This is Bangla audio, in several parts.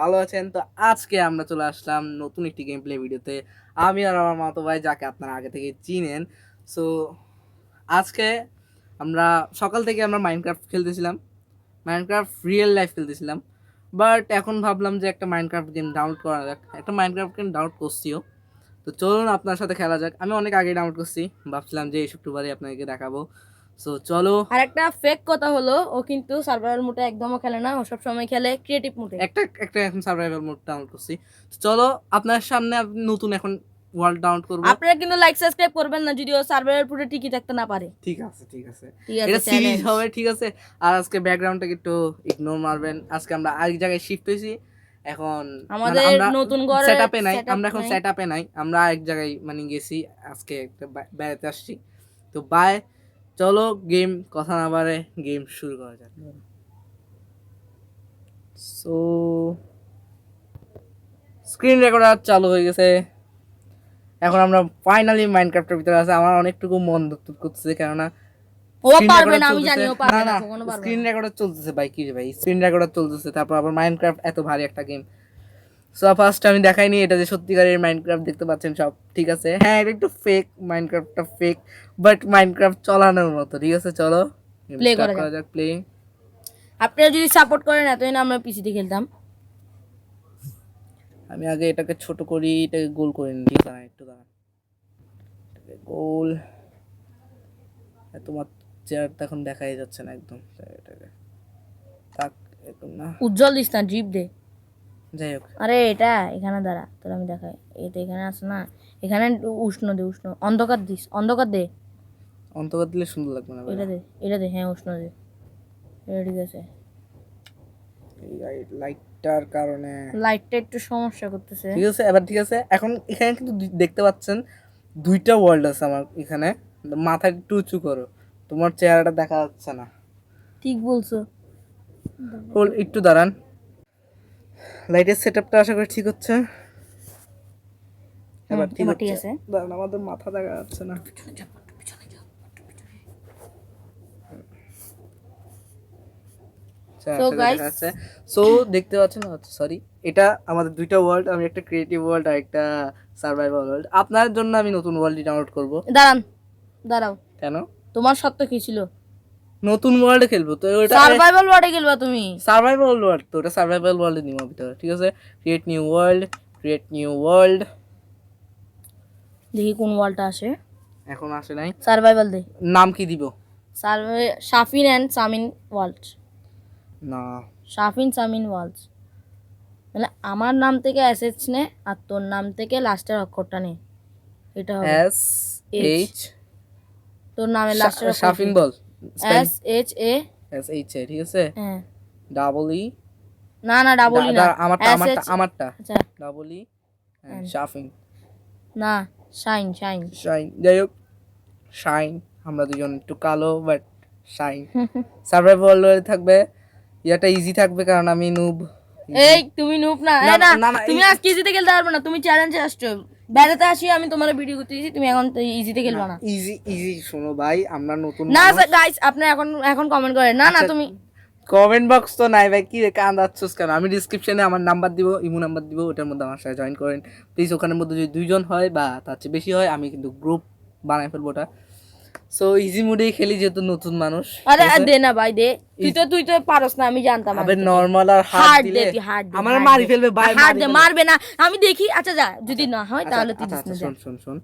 ভালো আছেন? তো আজকে আমরা চলে আসলাম নতুন একটি গেম প্লে ভিডিওতে আমি আর আমার মাতো ভাই যাকে আপনারা আগে থেকে চিনেন। সো আজকে আমরা সকাল থেকে আমরা মাইনক্রাফট খেলতেছিলাম। মাইনক্রাফট রিয়েল লাইফ খেলতেছিলাম। বাট এখন ভাবলাম যে একটা মাইনক্রাফট গেম ডাউনলোড করা যাক। একটা মাইনক্রাফট গেম ডাউনলোড করছিও। তো চলুন আপনার সাথে খেলা যাক। আমি অনেক আগে ডাউনলোড করছি। ভাবছিলাম যে এই শুক্রবারে আপনাদেরকে দেখাবো। সো চলো। আর একটা ফেক কথা হলো ও কিন্তু সার্ভাইভাল মোডে একদমও খেলে না ও সব সময় খেলে ক্রিয়েটিভ মোডে একটা একটা এখন সার্ভাইভাল মোড ডাউনলোড করছি। চলো আপনার সামনে নতুন এখন ওয়ার্ল্ড ডাউনলোড করব। আপনারা কিন্তু লাইক সাবস্ক্রাইব করবেন না যদি ও সার্ভাইভাল পুরো টিকি থাকতে না পারে। ঠিক আছে ঠিক আছে। এটা সিরিজ হবে ঠিক আছে। আর আজকে ব্যাকগ্রাউন্ডটাকে একটু ইগনোর মারবেন। আজকে আমরা আরেক জায়গায় শিফট হয়েছি। এখন আমাদের নতুন ঘরে সেটআপে নাই আমরা এখন। সেটআপে নাই। আমরা আরেক জায়গায় মানে গেছি আজকে একটা বেড়াতে আসছি। তো বাই চলো গেম কথা না বাড়ে গেম শুরু করা যাক। সো স্ক্রিন রেকর্ডার চালু হয়ে গেছে। এখন আমরা ফাইনালি মাইনক্রাফটের ভিতরে আছে। আমার অনেকটুকু মন দুঃখ করতেছে কেননা ও পারবে না আমি জানি ও পারবে না স্ক্রিন রেকর্ডার চলতেছে ভাই কি রে ভাই স্ক্রিন রেকর্ডার চলতেছে। তারপর আবার মাইনক্রাফট এত ভারী একটা গেম সো ফার্স্ট আমি দেখাইনি এটা যে সত্যিকারের মাইনক্রাফট দেখতে পাচ্ছেন সব ঠিক আছে? হ্যাঁ এটা একটু ফেক মাইনক্রাফটটা ফেক বাট মাইনক্রাফট চালানোর মতো ঠিক আছে? চলো Play করা যাক। প্লে আপনারা যদি সাপোর্ট করেন এতদিন আমরা পিসিতে খেলতাম। আমি আগে এটাকে ছোট করি এটাকে গোল করে নিই দাঁড়া একটু দাঁড়া এটাকে গোল। তোমার চেয়ারটা এখন দেখাই যাচ্ছে না একদম এটাকে। থাক এরকম না। উজ্জ্বল দিস না জিপ দে। যাই হোক। আরে এটা এখানে দাঁড়া তোর আমি দেখাই। এটা এখানে আছে না এখানে উষ্ণ দে উষ্ণ। অন্ধকার দিস অন্ধকার দে। অন্ধকার দিলে সুন্দর লাগবে না এটা দে এটা দে হ্যাঁ উষ্ণ দে। এটা ঠিক আছে। এই লাইটটার কারণে। লাইটটা একটু সমস্যা করতেছে। ঠিক আছে এবার ঠিক আছে এখন এখানে কিন্তু দেখতে পাচ্ছেন দুইটা ওয়ার্ল্ড আছে আমার এখানে। মাথা একটু উঁচু করো তোমার চেহারাটা দেখা যাচ্ছে না। ঠিক বলছো। হোল একটু দাঁড়ান। লাইটের সেটআপটা আশা করি ঠিক হচ্ছে। এবার ঠিক হচ্ছে। দাঁড়ান আমাদের মাথা দেখা যাচ্ছে না। সো দেখতে পাচ্ছেন সরি এটা আমাদের দুইটা ওয়ার্ল্ড আমি একটা ক্রিয়েটিভ ওয়ার্ল্ড আর একটা সার্ভাইভাল ওয়ার্ল্ড আপনার জন্য আমি নতুন ওয়ার্ল্ডই ডাউনলোড করব। দাঁড়ান দাঁড়াও। কেন? তোমার সত্য কি ছিল? নতুন ওয়ার্ল্ডে খেলব তো ওটা সার্ভাইভাল ওয়ার্ডে খেলবা তুমি। সার্ভাইভাল ওয়ার্ল্ড তো ওটা সার্ভাইভাল ওয়ার্ল্ডে নিব ভিতরে ঠিক আছে? Create new world create new world দেখি কোন ওয়ার্ল্ডটা আসে। এখন আসে নাই। সার্ভাইভাল দে। নাম কি দিব? Survey Shafin and Samin world না। শাফিন সামিন ওয়ার্ল্ড মানে আমার নাম থেকে অ্যাসেজ নে আর তোর নাম থেকে লাস্টের অক্ষরটা নে। এটা হবে এস এইচ তোর নামের লাস্টের শাফিন বল। S H A S H A ঠিক আছে? হ্যাঁ। ডাবল ই না না ডাবল না। আমারটা আমারটা আমারটা। ডাবল ই শাফিন না শাইন শাইন শাইন যাই হোক শাইন আমরা দুজন একটু কালো বাট শাইন সার্ভাইভাল থাকবে। ইয়াটা ইজি থাকবে কারণ আমি নুব এই তুমি নুব না। না, না তুমি এই- আজ ইজিতে খেলতে পারবে না। তুমি চ্যালেঞ্জে আসছো। বেড়াতে আসি আমি তোমার ভিডিও করতে দিয়েছি তুমি এখন ইজিতে খেলবে না। ইজি ইজি শোনো ভাই আমরা নতুন না গাইস আপনি এখন এখন কমেন্ট করেন। না না আচ্ছা, তুমি কমেন্ট বক্স তো নাই ভাই কি কান্দাচ্ছস কেন? আমি ডিসক্রিপশনে আমার নাম্বার দিব ইমো নাম্বার দিব ওটার মধ্যে আমার সাথে জয়েন করেন। প্লিজ ওখানের মধ্যে যদি দুইজন হয় বা তার চেয়ে বেশি হয় আমি কিন্তু গ্রুপ বানাই ফেলব ওটা। সো ইজি মুডে খেলি যেহেতু নতুন মানুষ। আরে দে না ভাই দে। তুই তো তুই তো পারস না আমি জানতাম আবে নরমাল আর হার্ড দিলে হার্ড দে আমার মারি ফেলবে ভাই হার্ড দে মারবে না। আমি দেখি আচ্ছা যা যদি না হয় তাহলে তুই আচ্ছা দিস আচ্ছা না শোন শোন শোন।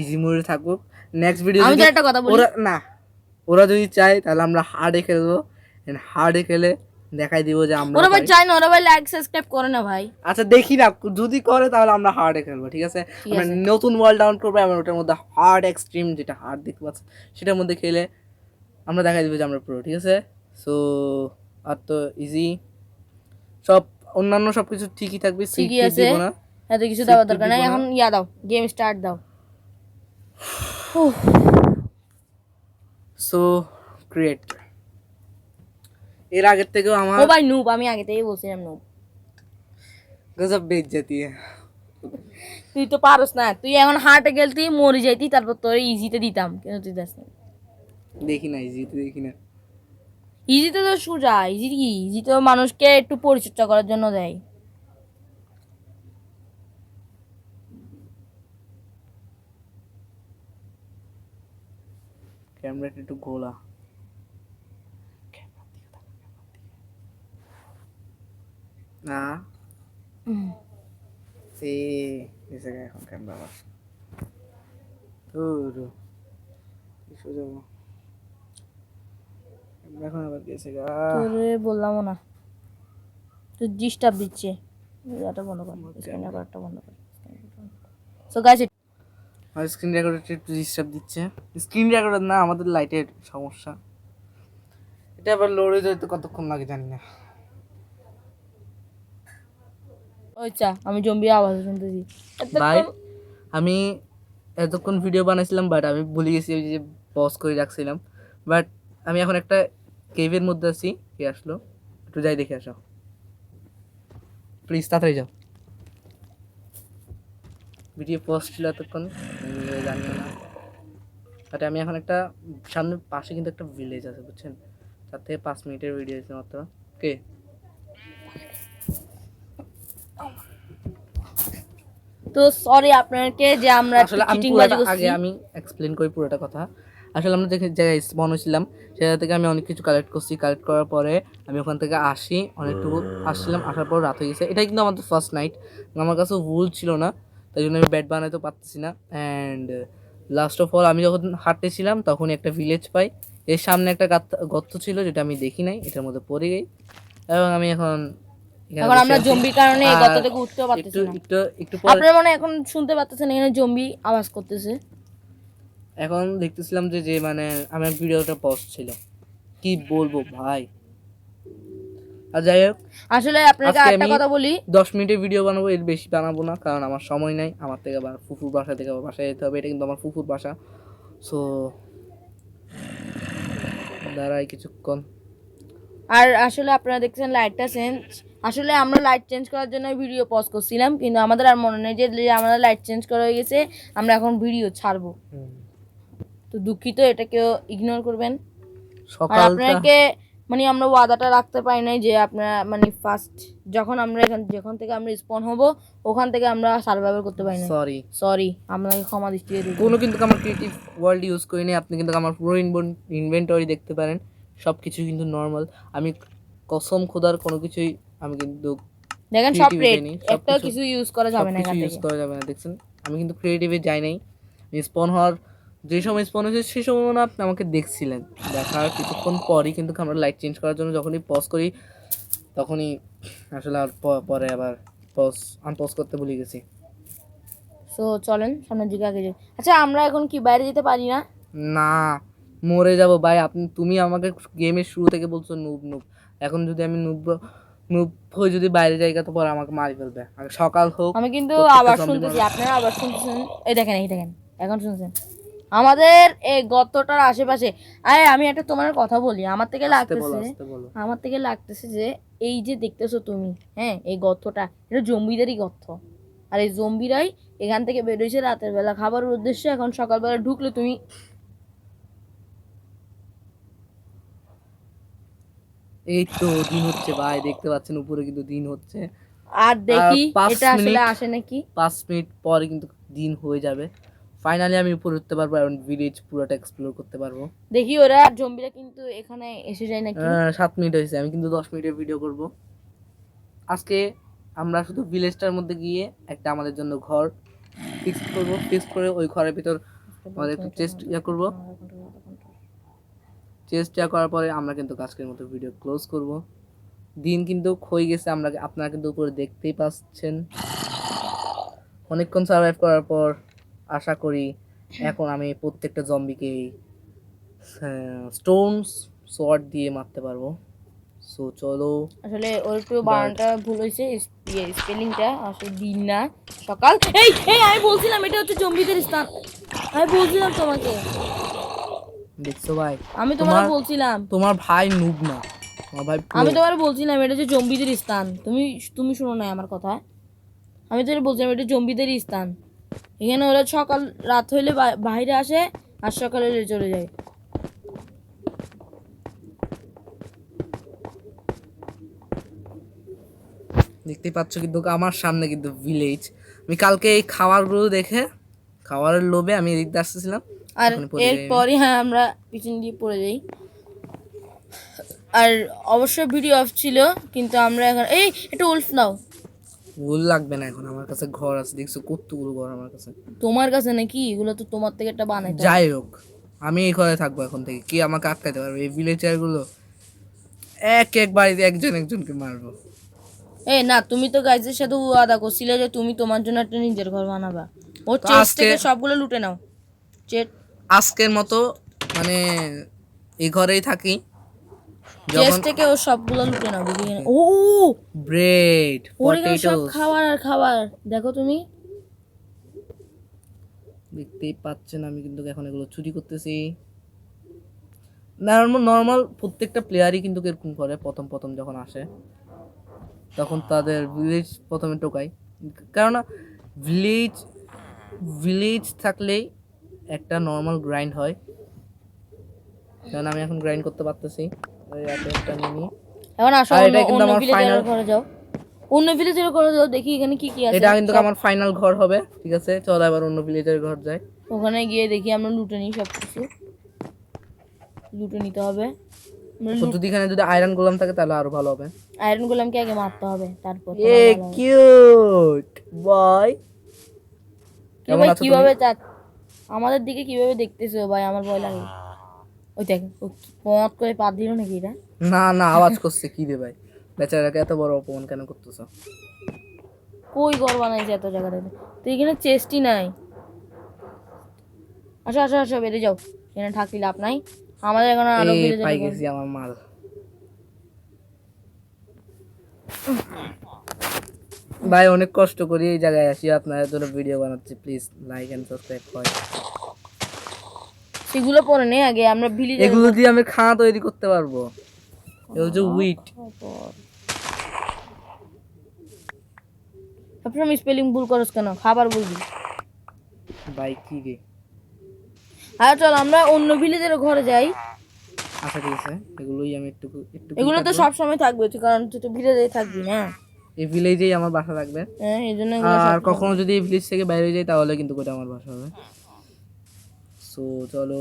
ইজি মুডে থাকুক নেক্সট ভিডিও আমি একটা কথা বলি। ওরা না ওরা যদি চায় তাহলে আমরা হার্ডে খেলব। হার্ডে খেলে দেখাই দিব যে আমরা ওরা ভাই চাই না ওরা ভাই লাইক সাবস্ক্রাইব করে না ভাই। আচ্ছা দেখি না যদি করে তাহলে আমরা হার্ডে খেলব ঠিক আছে? আমরা নতুন ওয়ার্ল্ড ডাউন করব আমরা ওটার মধ্যে হার্ড এক্সট্রিম যেটা হার্ড দেখতে পাচ্ছি সেটার মধ্যে খেলে আমরা দেখাই দিব যে আমরা পুরো ঠিক আছে? সো আর তো ইজি সব অন্যান্য সব কিছু ঠিকই থাকবে ঠিকই আছে। না। এত কিছু দেওয়ার দরকার নাই। এখন ইয়া দাও গেম স্টার্ট দাও। সো ক্রিয়েট এর আগের থেকেও আমার ও ভাই নুব আমি আগে থেকেই বলছিলাম নুব গজব বেজ্জতি তুই তো পারস না তুই এখন হার্টে গেলতি মরে যাইতি তারপর তোর ইজিতে দিতাম কিন্তু তুই দাস না। দেখি না ইজি দেখি না। ইজিতে তো সোজা ইজি কি? ইজি তো মানুষকে একটু পরিচর্যা করার জন্য দেয়। ক্যামেরাটা একটু ঘোলা। না। সে এসে এখন ক্যামেরা আবার ধুর কিসে যাব এখন আবার গেছে গা তোরে বললামও না তো ডিস্টার্ব দিচ্ছে এটা বন্ধ কর স্ক্রিন রেকর্ডটা বন্ধ কর সো গাইস আর স্ক্রিন রেকর্ডার একটু ডিস্টার্ব দিচ্ছে স্ক্রিন রেকর্ডার না আমাদের লাইটের সমস্যা এটা আবার লোডে যেতে কতক্ষণ লাগে জানি না আমি জম্বি আওয়াজ শুনতেছি। ভাই, আমি এতক্ষণ ভিডিও বানাইছিলাম বাট আমি ভুলে গেছি ওই যে পজ করে রাখছিলাম। বাট আমি এখন একটা কেভের মধ্যে আছি, কে আসলো? একটু যাই দেখে আসো। প্লিজ তাড়াতাড়ি যাও। ভিডিও পোস্ট ছিল এতক্ষণ জানিও না। বাট আমি এখন একটা সামনে পাশে কিন্তু একটা ভিলেজ আছে, বুঝছেন? তার থেকে পাঁচ মিনিটের ভিডিও আছে মাত্র। কে? তো সরি আপনাকে যে আমরা আগে আমি এক্সপ্লেন করি পুরোটা কথা। আসলে আমরা যে জায়গায় স্পন হয়েছিলাম সেটা থেকে আমি অনেক কিছু কালেক্ট করছি। কালেক্ট করার পরে আমি ওখান থেকে আসি অনেকটুকু আসছিলাম আসার পর রাত হয়ে গেছে। এটাই কিন্তু আমাদের ফার্স্ট নাইট আমার কাছে ভুল ছিল না তাই জন্য আমি বেড বানাইতে পারতেছি না। অ্যান্ড লাস্ট অফ অল আমি যখন হাঁটতেছিলাম তখন একটা ভিলেজ পাই। এর সামনে একটা গর্ত ছিল যেটা আমি দেখি নাই এটার মধ্যে পড়ে গেই। এবং আমি এখন এখানে আমরা জম্বির কারণে এই আর থেকে উঠতেও পারতেছি না। একটু একটু আপনারা মনে এখন শুনতে পাচ্ছেন এখানে জম্বি আওয়াজ করতেছে। এখন দেখতেছিলাম যে যে মানে আমার ভিডিওটা পস্ট ছিল। কি বলব ভাই? আর যাই হোক আসলে আপনাকে একটা কথা বলি। দশ মিনিটের ভিডিও বানাবো এর বেশি বানাবো না কারণ আমার সময় নাই। আমার থেকে আবার ফুফুর বাসা থেকে আবার বাসায় যেতে হবে এটা কিন্তু আমার ফুফুর বাসা। সো দাঁড়াই কিছুক্ষণ। আর আসলে আপনারা দেখছেন লাইটটা চেঞ্জ আসলে আমরা লাইট চেঞ্জ করার জন্য ভিডিও পজ করছিলাম কিন্তু আমাদের আর মনে নেই যে আমাদের লাইট চেঞ্জ করা হয়ে গেছে আমরা এখন ভিডিও ছাড়বো। তো দুঃখিত এটাকেও ইগনোর করবেন। আর আপনাকে মানে আমরা ওয়াদাটা রাখতে পারি নাই যে আপনারা মানে ফার্স্ট যখন আমরা এখান যখন থেকে আমরা স্পন হব ওখান থেকে আমরা সার্ভাইভাল করতে পারি না সরি সরি আপনাকে ক্ষমা দেখুন কোনো কিন্তু আমার ক্রিয়েটিভ ওয়ার্ল্ড ইউজ করি করিনি আপনি কিন্তু আমার পুরো ইনভেন্টরি দেখতে পারেন সব কিছু কিন্তু নর্মাল আমি কসম খোদার কোনো কিছুই আমি কিন্তু দেখেন সব রেড একটাও কিছু ইউজ করা যাবে না এখান ইউজ করা যাবে না দেখছেন? আমি কিন্তু ক্রিয়েটিভে যাই নাই। স্পন হওয়ার যে সময় স্পন হয়েছে সেই সময় হয় আপনি আমাকে দেখছিলেন। দেখার কিছুক্ষণ পরই কিন্তু আমরা লাইট চেঞ্জ করার জন্য যখনই পজ করি তখনই আসলে আর পরে আবার পজ আনপজ করতে ভুলে গেছি। সো চলেন সামনের দিকে আগে যাই। আচ্ছা আমরা এখন কি বাইরে যেতে পারি না? না মরে যাব। ভাই আপনি তুমি আমাকে গেমের শুরু থেকে বলছো নুব নুব এখন যদি আমি নুব হয়ে যদি বাইরে যাই তো পরে আমাকে মারি ফেলবে। সকাল হোক আমি কিন্তু আবার শুনতেছি আপনারা আবার শুনতেছেন? এই দেখেন এই দেখেন এখন শুনছেন। আমাদের এই গর্তটার আশেপাশে আরে আমি একটা তোমার কথা বলি আমার থেকে লাগতেছে আমার থেকে লাগতেছে যে এই যে দেখতেছো তুমি হ্যাঁ এই গর্তটা এটা জম্বিদেরই গর্ত। আর এই জম্বিরাই এখান থেকে বেরোইছে রাতের বেলা। খাবারের উদ্দেশ্যে এখন সকালবেলা ঢুকলে তুমি এই তো দিন হচ্ছে ভাই দেখতে পাচ্ছেন উপরে কিন্তু দিন হচ্ছে। আর দেখি এটা আসলে আসে নাকি? পাঁচ মিনিট পরে কিন্তু দিন হয়ে যাবে। ফাইনালি আমি উপরে উঠতে পারব এবং ভিলেজ পুরোটা এক্সপ্লোর করতে পারব। দেখি ওরা জম্বিরা কিন্তু এখানে এসে যায় নাকি? সাত মিনিট হয়েছে আমি কিন্তু দশ মিনিটের ভিডিও করব। আজকে আমরা শুধু ভিলেজটার মধ্যে গিয়ে একটা আমাদের জন্য ঘর ফিক্স করব। ফিক্স করে ওই ঘরের ভিতর আমাদের একটু চেস্ট ইয়া করব। ইয়া করার পরে আমরা কিন্তু আজকের মতো ভিডিও ক্লোজ করব। দিন কিন্তু ক্ষয়ে গেছে আমরা আপনারা কিন্তু উপরে দেখতেই পাচ্ছেন। অনেকক্ষণ সার্ভাইভ করার পর আশা করি এখন আমি প্রত্যেকটা জম্বিকে স্টোনস সোয়ার্ড দিয়ে মারতে পারব। সো চলো। আসলে ওর একটু বানানটা ভুল হয়েছে স্পেলিংটা আসলে দিন না সকাল। এই এই আমি বলছিলাম এটা হচ্ছে জম্বিদের স্থান। আমি বলছিলাম তোমাকে। দেখছ ভাই? আমি তোমার বলছিলাম। তোমার ভাই নুব না। ভাই আমি তোমার বলছিলাম এটা যে জম্বিদের স্থান। তুমি তুমি শোনো না আমার কথা আমি তো বলছিলাম এটা জম্বিদের স্থান। এখানে ওরা সকাল রাত হইলে বাইরে আসে আর সকালে চলে যায়। দেখতেই পাচ্ছ কিন্তু আমার সামনে কিন্তু ভিলেজ আমি কালকে এই খাবারগুলো দেখে খাবারের লোভে আমি এদিক দিয়ে আসতেছিলাম। আর। এরপরই হ্যাঁ আমরা পিছন দিয়ে পড়ে যাই। আর অবশ্যই ভিডিও অফ ছিল কিন্তু আমরা এখন এই একটু উল্ফ নাও। ভুল লাগবে না এখন আমার কাছে ঘর আছে দেখছ কতগুলো ঘর আমার কাছে। তোমার কাছে নাকি? এগুলো তো তোমার থেকে একটা বানাইতে হবে। যাই হোক আমি এই ঘরে থাকব এখন থেকে কি আমাকে আটকাইতে পারবে? এই ভিলেজারগুলো এক এক বাড়িতে একজন একজনকে মারবো। এই না তুমি তো গাইজের সাথে আদা করছিলে যে তুমি তোমার জন্য একটা নিজের ঘর বানাবা। ও চেস্ট থেকে সবগুলো লুটে নাও। চেট আজকের মতো মানে এই ঘরেই থাকি। যখন থেকে ও সবগুলো লুটে নাও দেখি ও ব্রেড ওর সব পটেটো খাবার আর খাবার। দেখো তুমি। দেখতেই পাচ্ছেন আমি কিন্তু এখন এগুলো চুরি করতেছি। নর্মাল নর্মাল প্রত্যেকটা প্লেয়ারই কিন্তু এরকম করে প্রথম প্রথম যখন আসে তখন তাদের ভিলেজ প্রথমে টোকাই কেননা ভিলেজ ভিলেজ থাকলেই একটা নর্মাল গ্রাইন্ড হয়। কারণ আমি এখন গ্রাইন্ড করতে পারতেছি। একটা মিনি এখন আসো এটা কিন্তু আমার ভিলেজের ঘরে যাও। অন্য ভিলেজের ঘরে যাও দেখি এখানে কি কি আছে। এটা কিন্তু আমার ফাইনাল ঘর হবে ঠিক আছে? চলো এবার অন্য ভিলেজের ঘর যাই। ওখানে গিয়ে দেখি আমরা লুটে নিই সব কিছু লুটে নিতে হবে। যদি এখানে যদি আয়রন গোলাম থাকে তাহলে আরও ভালো হবে। আয়রন গোলামকে আগে মারতে হবে তারপর এ। কিউট বয় কীভাবে চা- আমাদের দিকে কীভাবে দেখতেছো ভাই? আমার ভয় লাগে। ওই দেখ পথ করে পা দিল নাকি এটা? না না আওয়াজ করছে কি রে ভাই? বেচারাকে এত বড় অপমান কেন করতেছ? কই ঘর বানাইছে এত জায়গাতে তুই এখানে চেষ্টি নাই। আচ্ছা আসো আসো বেরিয়ে যাও। এখানে থাকলে লাভ নাই। আমাদের এখন আরও বেড়ে পাই যাবে গেছি আমার মাল। ভাই অনেক কষ্ট করি এই জায়গায় আসি। আপনাদের জন্য ভিডিও বানাচ্ছি প্লিজ লাইক এন্ড সাবস্ক্রাইব করে। সেগুলো পরে নেই আগে আমরা ভিলেজে এগুলো দিয়ে আমি খাওয়া তৈরি করতে পারব। এগুলো যে উইট সবসময় স্পেলিং ভুল করস কেন? খাবার বলবি। ভাই কি রে? আর চল আমরা অন্য ভিলেজের ঘরে যাই। আচ্ছা ঠিক আছে। এগুলোই আমি একটু একটু এগুলো তো সব সময় থাকবে কারণ তুই তো ভিলেজে থাকবি না। এই ভিলেজেই আমার বাসা থাকবে। হ্যাঁ এই জন্য আর কখনো যদি এই ভিলেজ থেকে বাইরে যাই তাহলে কিন্তু ওটা আমার বাসা হবে। সো চলো।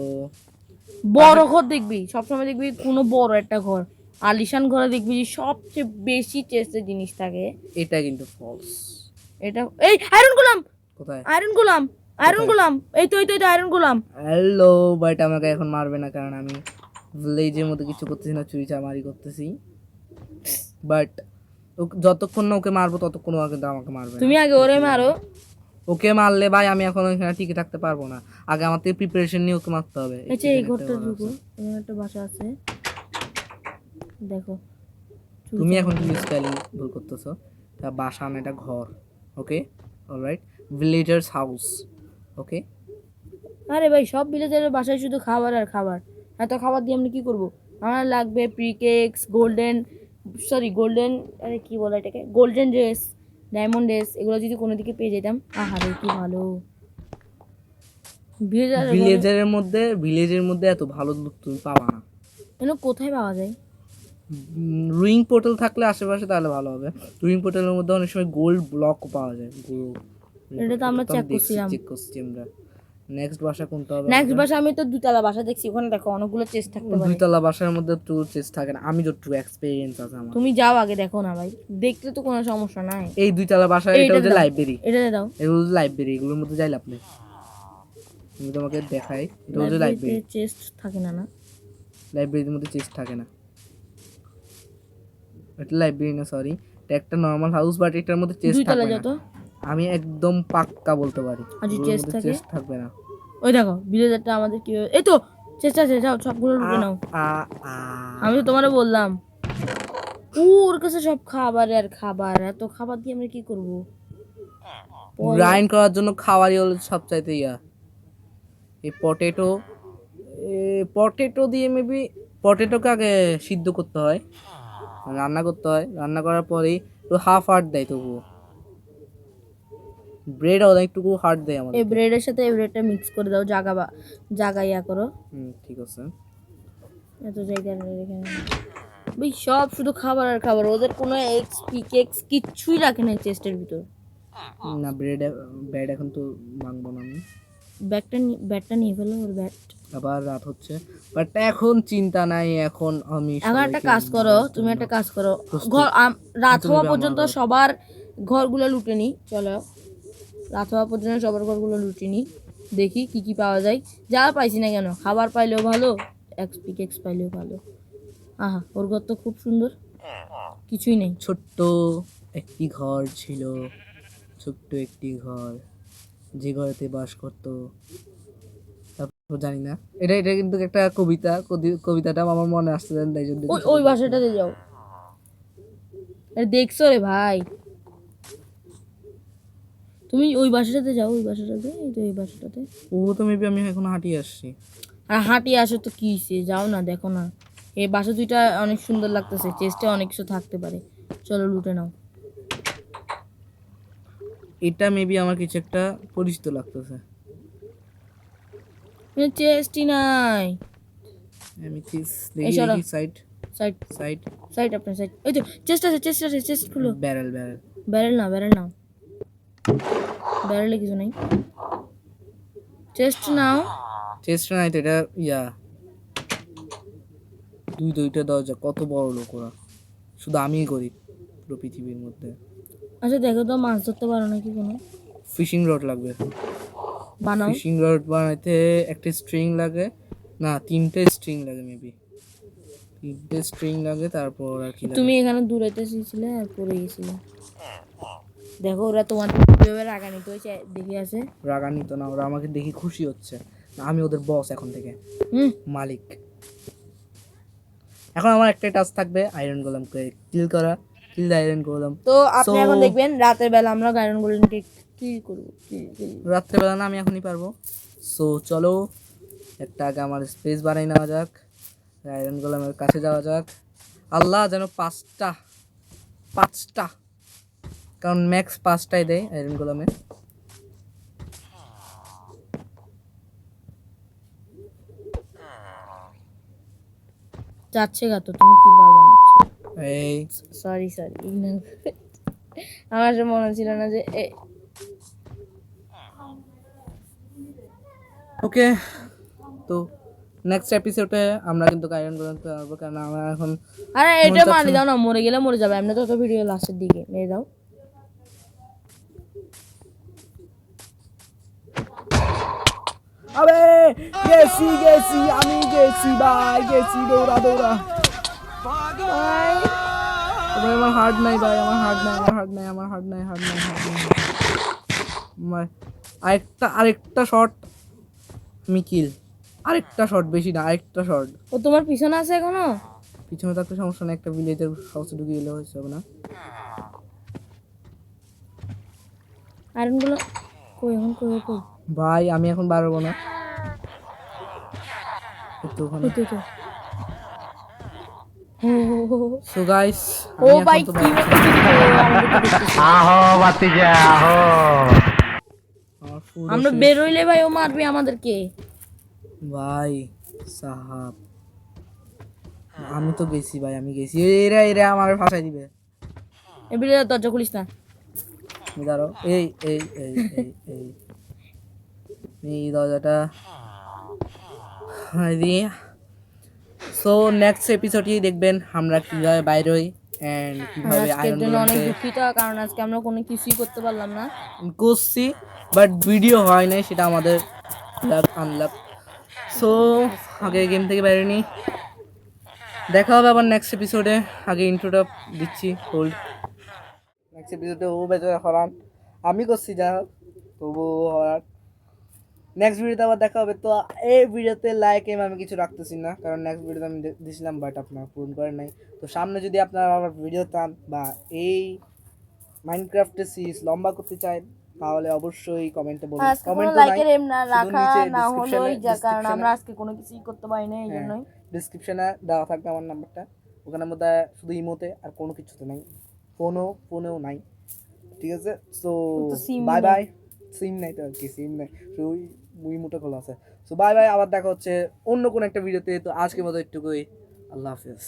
বড় ঘর দেখবি সবসময় দেখবি কোনো বড় একটা ঘর। আলিশান ঘরে দেখবি যে সবচেয়ে বেশি চেষ্টের জিনিস থাকে। এটা কিন্তু ফলস এটা এই আয়রন গোলাম কোথায়? আয়রন গোলাম আয়রন গোলাম এই তো এই তো তো আয়রন গোলাম হ্যালো বাট আমাকে এখন মারবে না কারণ আমি ভিলেজের মধ্যে কিছু করতেছি না চুরি চামারি করতেছি। বাট যতক্ষণ না ওকে মারবো ততক্ষণ ও কিন্তু আমাকে মারবে না। তুমি আগে ওরে মারো। ওকে মারলে ভাই আমি এখন এখানে টিকে থাকতে পারব না। আগে আমার থেকে প্রিপারেশন নিয়ে ওকে মারতে হবে। আচ্ছা এই ঘরটা ঘর ঢুকো। এখানে একটা বাসা আছে। দেখো। তুমি এখন কিন্তু স্পেলিং ভুল করতেছো। তা বাসা না এটা ঘর okay alright villagers house okay আরে ভাই সব ভিলেজের বাসায় শুধু খাবার আর খাবার। এত খাবার দিয়ে আমরা কি করব? আমার লাগবে প্রিকেক্স গোল্ডেন সরি গোল্ডেন আরে কি বলে এটাকে? গোল্ডেন ড্রেস ডায়মন্ড ড্রেস এগুলো যদি কোনো দিকে পেয়ে যেতাম আহারে কি ভালো। ভিলেজারের মধ্যে ভিলেজের মধ্যে এত ভালো লুক তুমি পাবা না। এগুলো কোথায় পাওয়া যায়? রুইং পোর্টাল থাকলে আশেপাশে তাহলে ভালো হবে। রুইং পোর্টালের মধ্যে অনেক সময় গোল্ড ব্লক পাওয়া যায় এটা তো আমরা check করছিলাম। চেক করছি আমরা। নেক্সট বাসা কোনটা হবে নেক্সট বাসা আমি তো দুতলা বাসা দেখছি। ওখানে দেখো অনেকগুলো চেস্ট থাকতে পারে। দুইতলা বাসার মধ্যে টু চেস থাকে না। আমি যতটুকু এক্সপেরিয়েন্স আছে আমার। তুমি যাও আগে দেখো না ভাই। দেখতে তো কোনো সমস্যা নাই। এই দুইতলা বাসা এটা হচ্ছে লাইব্রেরি এটা দাও। এগুলো লাইব্রেরি এগুলোর মধ্যে যাই লাভ নেই। আমি তোমাকে দেখাই এটা হচ্ছে লাইব্রেরি চেস্ট থাকে না না? লাইব্রেরির মধ্যে চেস্ট থাকে না। এটা লাইব্রেরি না সরি এটা একটা নর্মাল হাউস বাট এটার মধ্যে চেস্ট যাও না। তো আমি একদম পাক্কা বলতে পারি। যদি chest থাকে? চেস্ট থাকবে না। ওই দেখো ভিলেজারটা আমাদের কি এই তো চেষ্টা আছে যাও সবগুলো লুটে নাও। আমি তো তোমারে বললাম। ওর কাছে সব খাবার আর খাবার এত খাবার দিয়ে আমরা কি করব? গ্রাইন্ড করার জন্য খাবারই হলো সবচাইতে ইয়া। এই পটেটো পটেটো দিয়ে মেবি পটেটোকে আগে সিদ্ধ করতে হয় রান্না করতে হয়। রান্না করার পরেই তো হাফ হার্ট দেয় তবুও। ব্রেড অনেকটুকু হার্ট দেয় আমাদের এই ব্রেডের সাথে এই ব্রেডটা মিক্স করে দাও জাগা বা জাগা ইয়া করো। হুম ঠিক আছে। এত জায়গা এখানে। ভাই সব শুধু খাবার আর খাবার ওদের কোনো এক্স পিক এক্স কিচ্ছুই রাখে না চেস্টের ভিতর। না ব্রেড ব্যাড এখন তো মাংবো না আমি। ব্যাগটা ব্যাটটা নিয়ে ফেলো ওর ব্যাট আবার রাত হচ্ছে। বাট এখন চিন্তা নাই এখন আমি এখন একটা কাজ করো তুমি একটা কাজ করো। ঘর রাত হওয়া পর্যন্ত সবার ঘরগুলো লুটে নি চলো। রাত হওয়া পর্যন্ত সবার ঘরগুলো লুটি নিই। দেখি কি কি পাওয়া যায়। যা পাইছি না কেন? খাবার পাইলেও ভালো এক্স পিক এক্স পাইলেও ভালো। আহা ওর ঘর তো খুব সুন্দর। কিছুই নেই। ছোট্ট একটি ঘর ছিল। ছোট্ট একটি ঘর। যে ঘরেতে বাস করতো। তারপর জানি না। এটা এটা কিন্তু একটা কবিতা। কবি- কবিতাটা আমার মনে আসছে তাই জন্য ওই বাসাটাতে যাও। আরে দেখছ রে ভাই? তুমি ওই বাসাটাতে যাও ওই বাসাটাতে এই তো এই বাসাটাতে। ও তো মেবি আমি এখন হাঁটিয়ে আসছি। আর হাঁটি আসো তো কি সে যাও না দেখো না। এই বাসা দুইটা অনেক সুন্দর লাগতেছে চেস্টে অনেক কিছু থাকতে পারে। চলো লুটে নাও। এটা মেবি আমার কিছু একটা পরিচিত লাগতেছে। চেস্টই নাই। আমি চিজ। দেখি সাইড সাইড সাইড সাইড আপনার সাইড ওই তো চেস্ট আছে চেস্ট আছে চেস্ট খুলো। ব্যারেল ব্যারেল ব্যারেল না ব্যারেল নাও। ব্যারেলে কিছু নাই। চেস্ট নাও। চেষ্টা নাই তো এটা ইয়া। দুই দুইটা দরজা কত বড় লোক ওরা। শুধু আমিই করি পুরো পৃথিবীর মধ্যে। আচ্ছা দেখো তো মাছ ধরতে পারো নাকি কোনো? ফিশিং রড লাগবে। বানাও। ফিশিং রড বানাইতে একটা স্ট্রিং লাগে। না তিনটে স্ট্রিং লাগে মেবি তিনটে স্ট্রিং লাগে তারপর আর কি তুমি এখানে দূরাইতে এসেছিলে আর পড়ে গেছিলে। দেখো ওরা তোমার কীভাবে রাগানিত হয়েছে দেখে আছে। রাগান্বিত না ওরা আমাকে দেখে খুশি হচ্ছে। আমি ওদের বস এখন থেকে। হুম। মালিক। এখন আমার একটাই টাস্ক থাকবে আয়রন গোলামকে কিল করা কিল আয়রন গোলাম তো আপনি এখন দেখবেন রাতের বেলা আমরা গায়রন গোল্ডেনকে কি করব kill। রাত্রেবেলা না আমি এখনই পারব। সো চলো একটা আগে আমার স্পেস বানাই নেওয়া যাক আয়রন গোলামের কাছে যাওয়া যাক। আল্লাহ যেন পাঁচটা পাঁচটা কারণ ম্যাক্স পাঁচটাই দেয় আয়রন গোলামে যাচ্ছে গা তো তুমি কি বাল বানাচ্ছ? এই। সরি সরি আমার আসলে মনে ছিল না যে ওকে তো নেক্সট এপিসোডে আমরা কিন্তু আয়রন গোলামকে পারব কারণ আমরা এখন আরে এটা মারি দাও না মরে গেলে মরে যাবে। তো তো ভিডিও লাস্টের দিকে মেরে দাও। আবে গেছি গেছি আমি গেছি ভাই গেছি দৌড়া দৌড়া। ভাই। ভাই আমার হার্ট নাই ভাই আমার হার্ট নাই আমার হার্ট নাই আমার হার্ট নাই হার্ট নাই হার্ট নাই আরেকটা আরেকটা শট আমি কিল আরেকটা শট বেশি না আরেকটা শট ও তোমার পিছনে আছে এখনও? পিছনে থাকতে সমস্যা নেই একটা ভিলেজের হাউসে ঢুকিয়ে গেলে হয়েছে হবে না? আয়রনগুলো কই এখন কই কই? ভাই আমি এখন বাড়বো না। সো গাইস ও ভাই কি আমরা বেরোইলে ভাই ও মারবে আমাদেরকে। ভাই সাহাব। আমি তো গেছি ভাই আমি গেছি। এরা এরা আমার ফাঁসাই দিবে। এবারে দরজা খুলিস না। দাঁড়াও। এই এই এই এই। এই দরজাটা। দিয়ে সো নেক্সট এপিসোডই দেখবেন আমরা কীভাবে বাইরে হই অ্যান্ড কীভাবে আয়রন জন্য অনেক দুঃখিত কারণ আজকে আমরা কোনো কিছুই করতে পারলাম না। করছি বাট ভিডিও হয় নাই সেটা আমাদের আনলাক সো আগে গেম থেকে বাইরে নি দেখা হবে আবার নেক্সট এপিসোডে আগে ইন্ট্রোটা দিচ্ছি হোল্ড নেক্সট এপিসোডে ও বেচারা হরান আমি করছি যা হোক তবু হরান নেক্সট ভিডিওতে আবার দেখা হবে। তো এই ভিডিওতে লাইক এম আমি কিছু রাখতেছি না কারণ নেক্সট ভিডিওতে আমি দে- দিছিলাম বাট আপনারা পূরণ করেন নাই। তো সামনে যদি আপনারা আবার ভিডিও চান বা এই মাইনক্রাফটের সিরিজ লম্বা করতে চান তাহলে অবশ্যই কমেন্টে বলুন। কমেন্ট লাইকের এম না রাখা না description-এ- যা কারণ আমরা আজকে কোনো কিছুই করতে পারি না এই হ্যাঁ। জন্যই। ডিসক্রিপশনে দেওয়া থাকবে আমার নাম্বারটা ওখানের মধ্যে শুধু ইমোতে আর কোনো কিছুতে নাই। ফোনও ফোনেও নাই। ঠিক আছে? সো তো বাই বাই সিম নাই তো আর কি সিম নাই। শুধু ইমোটা খোলা আছে। সো বাই বাই আবার দেখা হচ্ছে অন্য কোনো একটা ভিডিওতে তো আজকের মতো একটুকুই। আল্লাহ হাফেজ।